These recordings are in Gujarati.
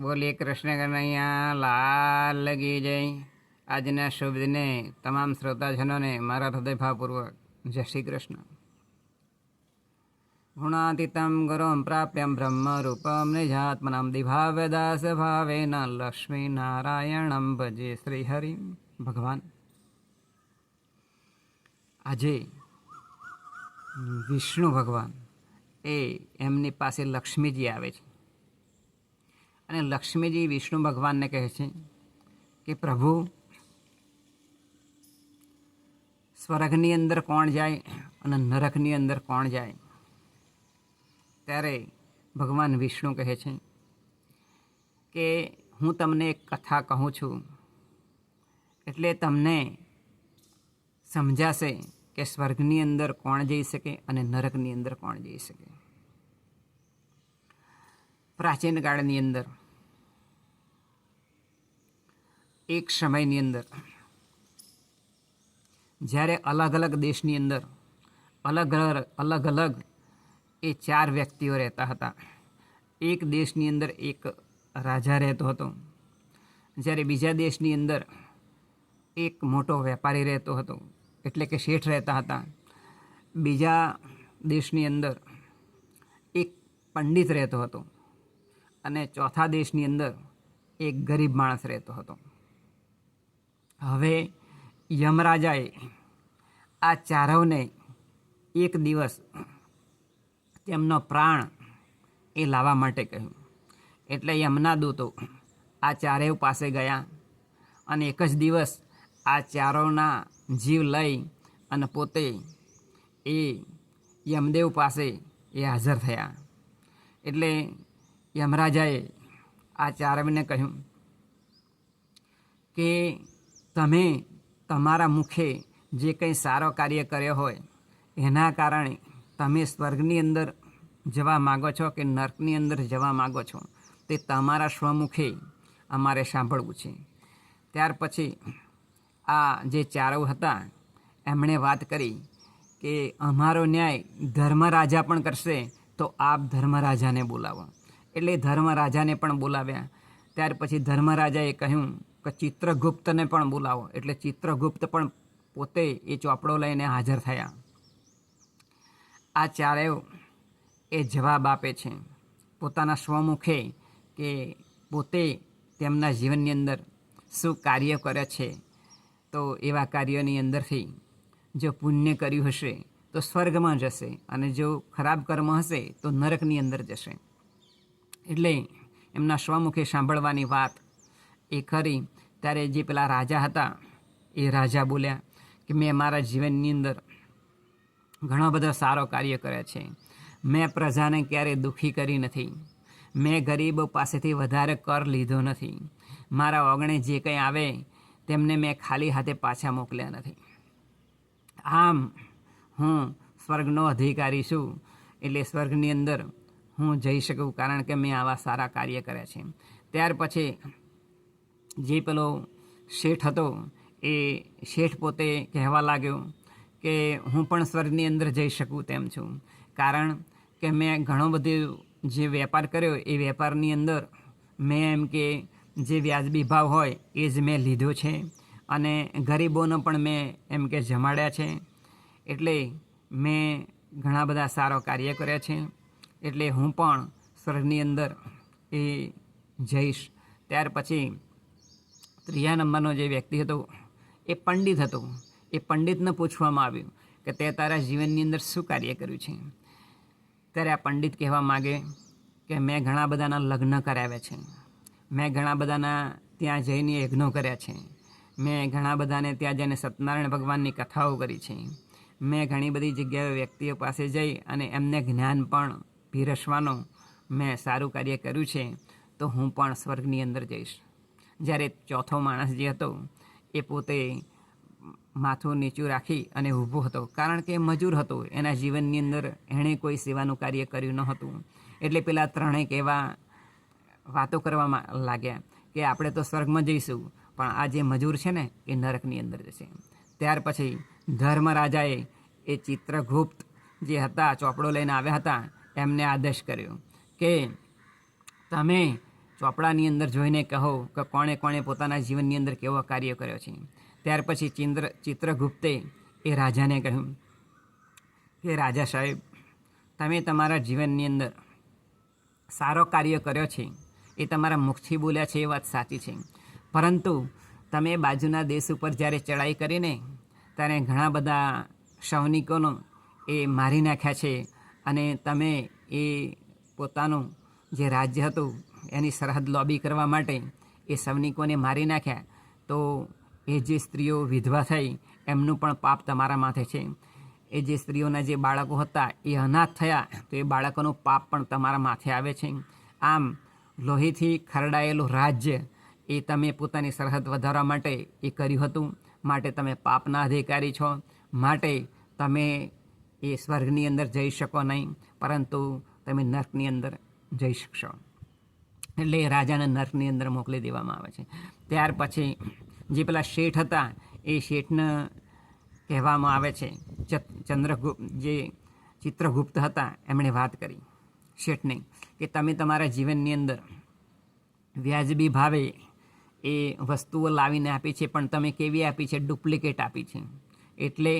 બોલીએ કૃષ્ણ કનૈયા લાલ લગી જય આજના શુભ દિને તમામ શ્રોતાજનોને મારા હૃદયભાવપૂર્વક જય શ્રી કૃષ્ણ. ગુણાતીતમ ગુરુમ પ્રાપ્યમ બ્રહ્મરૂપમ નિજાત્મનમ દિભાવદાસ ભાવેન લક્ષ્મી નારાયણમ ભજે શ્રી હરિ ભગવાન, આજે વિષ્ણુ ભગવાન એ એમની પાસે લક્ષ્મીજી આવે છે. અને લક્ષ્મીજી વિષ્ણુ ભગવાનને કહે છે કે પ્રભુ, સ્વર્ગની અંદર કોણ જાય અને નરકની અંદર કોણ જાય? ત્યારે ભગવાન વિષ્ણુ કહે છે કે હું તમને એક કથા કહું છું. એટલે તમને સમજાશે કે સ્વર્ગની અંદર કોણ જઈ શકે અને નરકની અંદર કોણ જઈ શકે. પ્રાચીન કાળની અંદર એક સમયની અંદર. જ્યારે અલગ અલગ દેશની અંદર અલગ અલગ અલગ એ ચાર વ્યક્તિઓ રહેતા હતા. એક દેશની અંદર એક રાજા રહેતો હતો. જ્યારે બીજા દેશની અંદર એક મોટો વેપારી રહેતો હતો, એટલે કે શેઠ રહેતા હતા. બીજા દેશની અંદર એક પંડિત રહેતો હતો અને ચોથા દેશની અંદર એક ગરીબ માણસ રહેતો હતો. હવે યમરાજાએ આ ચારવને એક દિવસ તેમનો પ્રાણ એ લાવવા માટે કહ્યું. એટલે યમના દૂતો આ ચારેવ પાસે ગયા અને એક જ દિવસ આ ચારોના જીવ લઈ અને પોતે એ યમદેવ પાસે એ હાજર થયા. એટલે યમરાજાએ આ ચારવને કહ્યું કે તમે તમારા મુખે જે કંઈ સારો કાર્ય કર્યો હોય, એના કારણે તમે સ્વર્ગની અંદર જવા માગો છો કે નર્કની અંદર જવા માગો છો, તે તમારા સ્વમુખે અમારે સાંભળવું છે. ત્યાર પછી આ જે ચારવ હતા, એમણે વાત કરી કે અમારો ન્યાય ધર્મરાજા પણ કરશે, તો આપ ધર્મરાજાને બોલાવો. એટલે ધર્મરાજાને પણ બોલાવ્યા. ત્યાર પછી ધર્મરાજાએ કહ્યું કે ચિત્રગુપ્તને પણ બોલાવો. એટલે ચિત્રગુપ્ત પણ પોતે એ ચોપડો લઈને હાજર થયા. આ ચારેય એ જવાબ આપે છે. પોતાના સ્વમુખે કે પોતે તેમના જીવનની અંદર શું કાર્ય કરે છે, તો એવા કાર્યોની અંદરથી જો પુણ્ય કર્યું હશે, તો સ્વર્ગમાં જશે અને જો ખરાબ કર્મ હશે, તો નરકની અંદર જશે. એટલે એમના સ્વમુખે સાંભળવાની વાત એ કરી ત્યારે જે પેલા રાજા હતા, એ રાજા બોલ્યા કે મેં મારા જીવનની અંદર ઘણા બધા સારો કાર્ય કર્યા છે. મેં પ્રજાને ક્યારેય દુઃખી કરી નથી. મેં ગરીબો પાસેથી વધારે કર લીધો નથી. મારા ઓગણે જે કંઈ આવે, તેમને મેં ખાલી હાથે પાછા મોકલ્યા નથી. આમ હું સ્વર્ગનો અધિકારી છું, એટલે સ્વર્ગની અંદર હું જઈ શકું કારણ કે મેં આવા સારા કાર્ય કર્યા છે. ત્યાર પછી જે પેલો શેઠ હતો, એ શેઠ પોતે કહેવા લાગ્યો કે હું પણ સ્વર્ગની અંદર જઈ શકું તેમ છું. કારણ કે મેં ઘણો બધો જે વેપાર કર્યો, એ વેપારની અંદર મેં એમ કે જે વ્યાજબી ભાવ હોય, એ જ મેં લીધો છે. અને ગરીબોનો પણ મેં એમ કે જમાડ્યા છે. એટલે મેં ઘણા બધા સારો કાર્ય કર્યા છે. એટલે હું પણ સ્વર્ગની અંદર એ જઈશ. ત્યાર પછી ત્રીજા નંબરનો જે વ્યક્તિ હતો, એ પંડિત હતો. એ પંડિતને પૂછવામાં આવ્યું કે તે તારા જીવનની અંદર શું કાર્ય કર્યું છે? ત્યારે આ પંડિત કહેવા માગે કે મેં ઘણા બધાના લગ્ન કરાવ્યા છે. મેં ઘણા બધાના ત્યાં જઈને યજ્ઞો કર્યા છે. મેં ઘણા બધાને ત્યાં જઈને સત્યનારાયણ ભગવાનની કથાઓ કરી છે. મેં ઘણી બધી જગ્યાએ વ્યક્તિઓ પાસે જઈ અને એમને જ્ઞાન પણ પીરસવાનું મેં સારું કાર્ય કર્યું છે, તો હું પણ સ્વર્ગની અંદર જઈશ. જ્યારે ચોથો માણસ જે હતો, એ પોતે માથું નીચું રાખી અને ઊભો હતો. કારણ કે મજૂર હતો. એના જીવનની અંદર એણે કોઈ સેવાનું કાર્ય કર્યું ન હતું એટલે પેલા ત્રણેક એવા વાતો કરવામાં લાગ્યા કે આપણે તો સ્વર્ગમાં જઈશું, પણ આ જે મજૂર છે ને, એ નરકની અંદર જશે. ત્યાર પછી ધર્મરાજાએ એ ચિત્રગુપ્ત જે હતા, ચોપડો લઈને આવ્યા હતા, એમને આદેશ કર્યો કે તમે ચોપડાની અંદર જોઈને કહો કે કોણે કોણે પોતાના જીવનની અંદર કેવો કાર્ય કર્યો છે. ત્યાર પછી ચિંદ્ર, ચિત્રગુપ્તે એ રાજાને કહ્યું કે રાજા સાહેબ, તમે તમારા જીવનની અંદર સારો કાર્ય કર્યો છે. એ તમારા મુખથી બોલ્યા છે એ વાત સાચી છે. પરંતુ તમે બાજુના દેશ ઉપર જ્યારે ચડાઈ કરીને ત્યારે ઘણા બધા સૈનિકોનો એ મારી નાખ્યા છે અને તમે એ પોતાનું જે રાજ્ય હતું એની સરહદ લોબી કરવા માટે એ સૈનિકોને મારી નાખ્યા. તો એ જે સ્ત્રીઓ વિધવા થઈ, એમનું પણ પાપ તમારા માથે છે. એ જે સ્ત્રીઓના જે બાળકો હતા, એ અનાથ થયા, તો એ બાળકોનું પાપ પણ તમારા માથે આવે છે. આમ, લોહીથી ખરડાયેલું રાજ્ય એ તમે પોતાની સરહદ વધારવા માટે એ કર્યું હતું. માટે તમે પાપના અધિકારી છો. માટે તમે એ સ્વર્ગની અંદર જઈ શકો નહીં. પરંતુ તમે નર્કની અંદર જઈ શકશો. એટલે એ રાજાને નર્કની અંદર મોકલી દેવામાં આવે છે. ત્યાર પછી જે પેલા શેઠ હતા, એ શેઠને કહેવામાં આવે છે ચંદ્રગુપ્ત, જે ચિત્રગુપ્ત હતા, એમણે વાત કરી. શેઠને કે તમે તમારા જીવનની અંદર વ્યાજબી ભાવે એ વસ્તુઓ લાવીને આપી છે, પણ તમે કેવી આપી છે? ડુપ્લિકેટ આપી છે. એટલે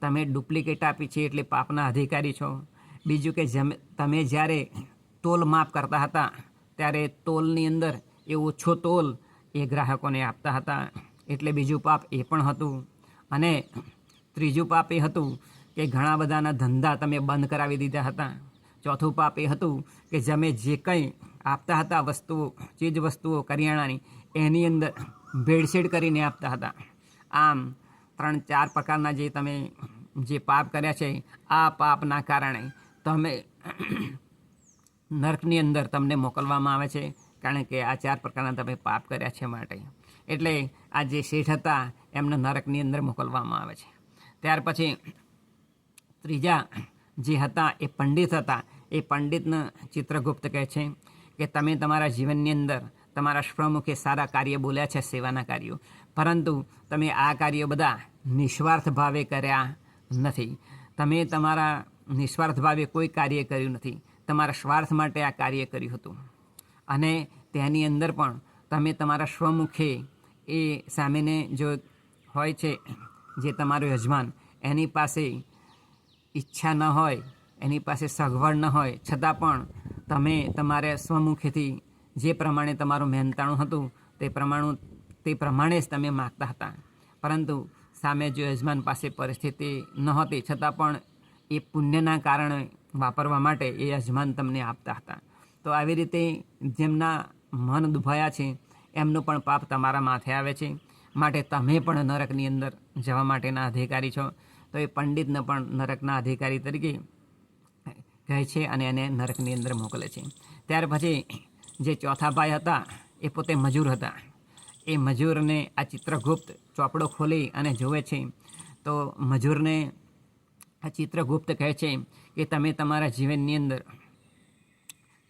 તમે ડુપ્લિકેટ આપી છે, એટલે પાપના અધિકારી છો. બીજું કે જમ, તમે જ્યારે તોલ માપ કરતા હતા ત્યારે તોલની અંદર એ ઓછો તોલ એ ગ્રાહકોને આપતા હતા. એટલે બીજું પાપ એ પણ હતું. અને ત્રીજું પાપ એ હતું કે ઘણા બધાના ધંધા તમે બંધ કરાવી દીધા હતા. ચોથું પાપ એ હતું કે તમે જે કંઈ આપતા હતા વસ્તુઓ, ચીજ વસ્તુઓ, કરિયાણાની, એની અંદર ભેળસેળ કરીને આપતા હતા. આમ ત્રણ ચાર પ્રકારના જે તમે જે પાપ કર્યા છે, આ પાપના કારણે તમે નર્કની અંદર તમને મોકલવામાં આવે છે, કારણ કે આ ચાર પ્રકારના તમે પાપ કર્યા છે માટે. એટલે આ જે શેઠ હતા, એમને નરકની અંદર મોકલવામાં આવે છે. ત્યાર પછી ત્રીજા જે હતા, એ પંડિત હતા. એ પંડિતને ચિત્રગુપ્ત કહે છે કે, તમે તમારા જીવનની અંદર તમારા સ્વમુખે સારા કાર્ય બોલ્યા છે, સેવાના કાર્યો. પરંતુ તમે આ કાર્યો બધા નિસ્વાર્થ ભાવે કર્યા નથી. તમે તમારા નિસ્વાર્થ ભાવે કોઈ કાર્ય કર્યું નથી. તમારા સ્વાર્થ માટે આ કાર્ય કર્યું હતું. અને તેની અંદર પણ તમે તમારા સ્વમુખે એ સામેને જો હોય છે, જે તમારો યજમાન, એની પાસે ઈચ્છા ન હોય, એની પાસે સગવડ ન હોય, છતાં પણ તમે તમારે સ્વમુખેથી જે પ્રમાણે તમારું મહેનતાણું હતું, તે પ્રમાણે તે પ્રમાણે જ તમે માગતા હતા. પરંતુ સામે જો યજમાન પાસે પરિસ્થિતિ નહોતી, છતાં પણ એ પુણ્યના કારણે વાપરવા માટે એ યજમાન તમને આપતા હતા. તો આવી રીતે જેમના મન દુભાયા છે, એમનું પણ પાપ તમારા માથે આવે છે. માટે તમે પણ નરકની અંદર જવા માટેના અધિકારી છો. તો એ પંડિતને પણ નરકના અધિકારી તરીકે કહે છે અને એને નરકની અંદર મોકલે છે. ત્યાર પછી જે ચોથા ભાઈ હતા, એ પોતે મજૂર હતા. એ મજૂરને આ ચિત્રગુપ્ત ચોપડો ખોલી અને જુએ છે. તો મજૂરને આ ચિત્રગુપ્ત કહે છે કે તમે તમારા જીવનની અંદર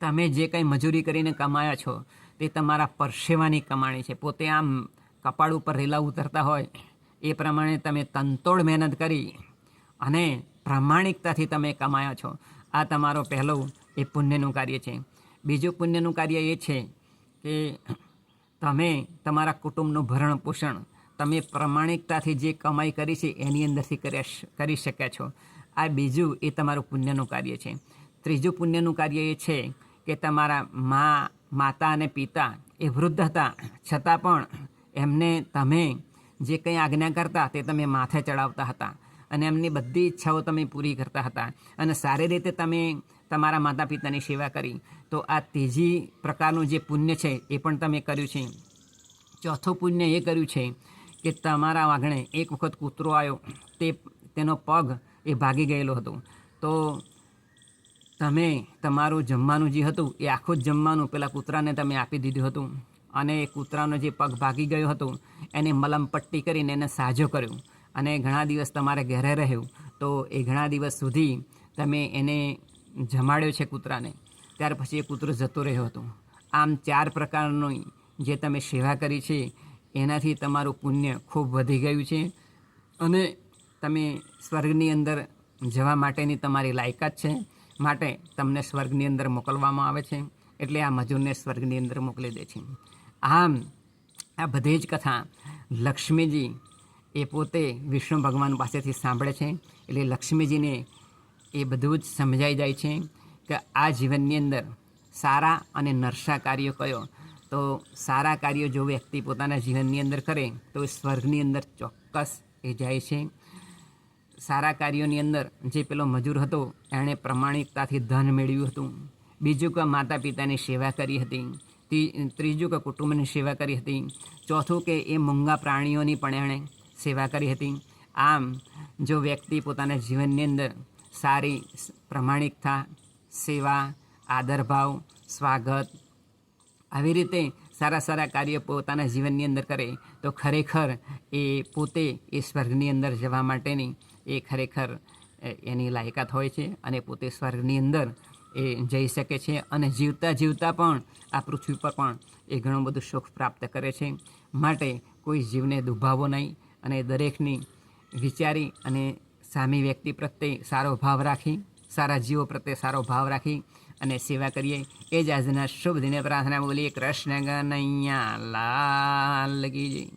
તમે જે કંઈ મજૂરી કરીને કમાયા છો, તે તમારા પરસેવાની કમાણી છે. પોતે આમ કપાળ ઉપર રેલા ઉતરતા હોય, એ પ્રમાણે તમે તનતોડ મહેનત કરી અને પ્રામાણિકતાથી તમે કમાયા છો. આ તમારો પહેલો એ પુણ્યનું કાર્ય છે. બીજું પુણ્યનું કાર્ય એ છે કે તમે તમારા કુટુંબનું ભરણ પોષણ, તમે પ્રામાણિકતાથી જે કમાઈ કરી છે, એની અંદરથી કરી શક્યા છો. આ બીજું એ તમારું પુણ્યનું કાર્ય છે. ત્રીજું પુણ્યનું કાર્ય એ છે કે તમારા મા, માતા અને પિતા એ વૃદ્ધ હતા. છતાં પણ એમને તમે જે કંઈ આજ્ઞા કરતા તે તમે માથે ચડાવતા હતા અને એમની બધી ઈચ્છાઓ તમે પૂરી કરતા હતા. અને સારી રીતે તમે તમારા માતા પિતાની સેવા કરી. તો આ ત્રીજી પ્રકારનું જે પુણ્ય છે એ પણ તમે કર્યું છે. ચોથું પુણ્ય એ કર્યું છે કે તમારા વાઘણે એક વખત કૂતરો આવ્યો. તે, તેનો પગ એ ભાગી ગયેલો હતો. તો તમે તમારું જમવાનું જે હતું, એ આખું જ જમવાનું પેલા કૂતરાને તમે આપી દીધું હતું. અને એ કૂતરાનો જે પગ ભાગી ગયો હતો, એને મલમ પટ્ટી કરીને એને સાજો કર્યો. અને ઘણા દિવસ તમારે ઘરે રહ્યું, તો એ ઘણા દિવસ સુધી તમે એને જમાડ્યો છે કૂતરાને. ત્યાર પછી એ કૂતરો જતો રહ્યો હતો. આમ ચાર પ્રકારનું જે તમે સેવા કરી છે, એનાથી તમારું પુણ્ય ખૂબ વધી ગયું છે. અને તમે સ્વર્ગની અંદર જવા માટેની તમારી લાયકાત છે, માટે તમને સ્વર્ગની અંદર મોકલવામાં આવે છે, એટલે આ મજૂરને સ્વર્ગની અંદર મોકલી દે છે. આમ, આ બધી જ કથા લક્ષ્મીજી એ પોતે વિષ્ણુ ભગવાન પાસેથી સાંભળે છે, એટલે લક્ષ્મીજીને એ બધું જ સમજાઈ જાય છે કે આ જીવનની અંદર સારા અને નરસા કાર્યો કયો. તો સારા કાર્યો જો વ્યક્તિ પોતાના જીવનની અંદર કરે, તો સ્વર્ગની અંદર ચોક્કસ એ જાય છે. સારા કાર્યોની અંદર જે પેલો મજૂર હતો, એણે પ્રમાણિકતાથી ધન મેળવ્યું હતું. બીજું કે માતા પિતાની સેવા કરી હતી. ત્રીજું કે કુટુંબની સેવા કરી હતી. ચોથું કે એ મૂંગા પ્રાણીઓની પણ એણે સેવા કરી હતી. આમ, જો વ્યક્તિ પોતાના જીવનની અંદર સારી પ્રમાણિકતા, સેવા આદરભાવ સ્વાગત આવી રીતે સારા સારા કાર્યો પોતાના જીવનની અંદર કરે, તો ખરેખર એ પોતે એ સ્વર્ગની અંદર જવા માટેની એ ખરેખર એની લાયકાત હોય છે અને પોતે સ્વર્ગની અંદર એ જઈ શકે છે અને જીવતા જીવતા પણ આ પૃથ્વી પર પણ એ ઘણું બધું સુખ પ્રાપ્ત કરે છે. માટે કોઈ જીવને દુભાવો નહીં અને દરેકની વિચારી અને સામી વ્યક્તિ પ્રત્યે સારો ભાવ રાખી, સારા જીવો પ્રત્યે સારો ભાવ રાખી અને સેવા કરીએ. એ જ આજના શુભ દિને પ્રાર્થના બોલીએ, કૃષ્ણ ગનૈયા લાલ કી